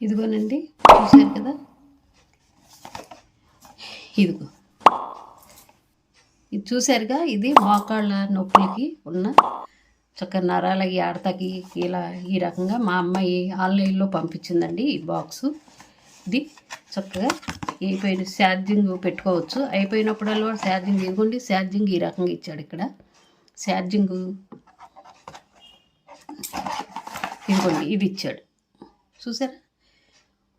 ఇదిగోనండి చూశారు కదా? ఇదిగో. ఇది చూశారుగా? ఇది మోకాళ్ళ నొప్పులకి ఉన్న చక్క నరాలకి ఆడతాకి ఇలా ఈ రకంగా మా అమ్మాయి ఆన్లైన్లో పంపించిందండి ఈ బాక్సు. ఇది చక్కగా అయిపోయిన ఛార్జింగ్ పెట్టుకోవచ్చు. అయిపోయినప్పుడల్లా ఛార్జింగ్ ఇదిగోండి ఛార్జింగ్ ఈ రకంగా ఇచ్చాడు ఇక్కడ. ఛార్జింగ్ ఇదిగోండి ఇది ఇచ్చాడు. చూసారా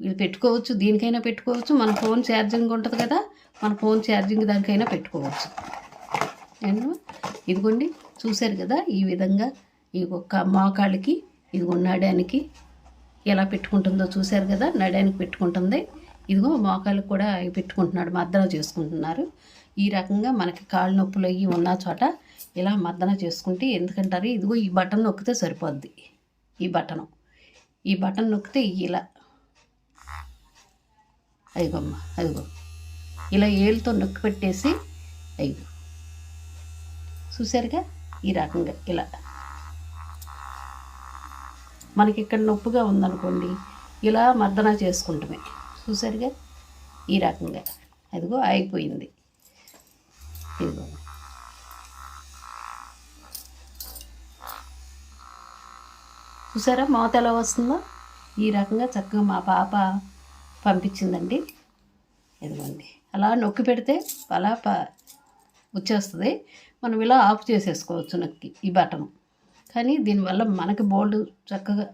ఇది పెట్టుకోవచ్చు దీనికైనా పెట్టుకోవచ్చు మన ఫోన్ ఛార్జింగ్ ఉంటుంది కదా మన ఫోన్ ఛార్జింగ్ దానికైనా పెట్టుకోవచ్చు. అండ్ ఇదిగోండి చూశారు కదా ఈ విధంగా ఈ ఒక్క మోకాళ్ళకి ఇదిగో నడానికి ఎలా పెట్టుకుంటుందో చూశారు కదా నడానికి పెట్టుకుంటుంది. ఇదిగో మోకాళ్ళకి కూడా పెట్టుకుంటున్నాడు మద్దన చేసుకుంటున్నారు. ఈ రకంగా మనకి కాళ్ళ నొప్పులు అయ్యి ఉన్న చోట ఇలా మద్దన చేసుకుంటే ఎందుకంటారు? ఇదిగో ఈ బటన్ నొక్కితే సరిపోద్ది. ఈ బటను. ఈ బటన్ నొక్కితే ఇలా అదిగోమ్మ అదిగో. ఇలా ఏళ్ళతో నొక్కి పెట్టేసి అయ్యో. చూసారుగా ఈ రకంగా ఇలా. మనకి ఇక్కడ నొప్పిగా ఉందనుకోండి ఇలా మర్దన చేసుకుంటమే. చూసారుగా ఈ రకంగా. అదిగో ఆగిపోయింది ఇదిగో. చూసారా మోత ఎలా వస్తుందో? ఈ రకంగా చక్కగా మా పాప పంపించిందండి. ఇదిగోండి. అలా నొక్కి పెడితే అలా ప వచ్చేస్తుంది. మనం ఇలా ఆఫ్ చేసేసుకోవచ్చు నొక్కి ఈ బటన్. కానీ దీనివల్ల మనకి బోల్డ్ చక్కగా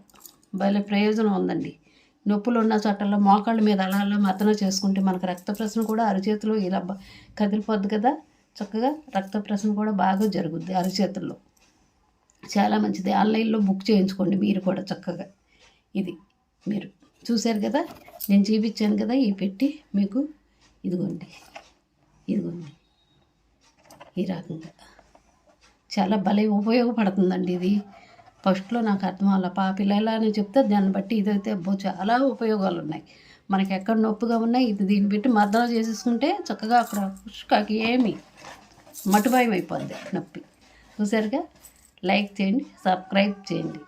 భలే ప్రయోజనం ఉందండి. నొప్పులు ఉన్న చోటల్లో మోకాళ్ళ మీద అలా అలా మతన చేసుకుంటే మనకు రక్త ప్రసరణ కూడా అరిచేతిలో ఇలా కదిలిపోద్ది కదా. చక్కగా రక్త ప్రసరణ కూడా బాగా జరుగుద్ది అరిచేతుల్లో. చాలా మంచిది. ఆన్లైన్లో బుక్ చేయించుకోండి మీరు కూడా చక్కగా. ఇది మీరు చూశారు కదా? నేను చూపించాను కదా ఈ పెట్టి మీకు ఇదిగోండి ఇదిగోండి. ఈ రకంగా. చాలా భలే ఉపయోగపడుతుందండి ఇది. ఫస్ట్లో నాకు అర్థం అలా పా అని చెప్తే దాన్ని బట్టి ఇదైతే అబ్బో చాలా ఉపయోగాలు ఉన్నాయి మనకి ఎక్కడ నొప్పిగా ఉన్నాయి ఇది దీన్ని పెట్టి మద్దన చేసేసుకుంటే చక్కగా అక్కడ పుష్కకి ఏమి మటుభయం అయిపోద్ది నొప్పి. చూసారుగా లైక్ చేయండి సబ్స్క్రైబ్ చేయండి.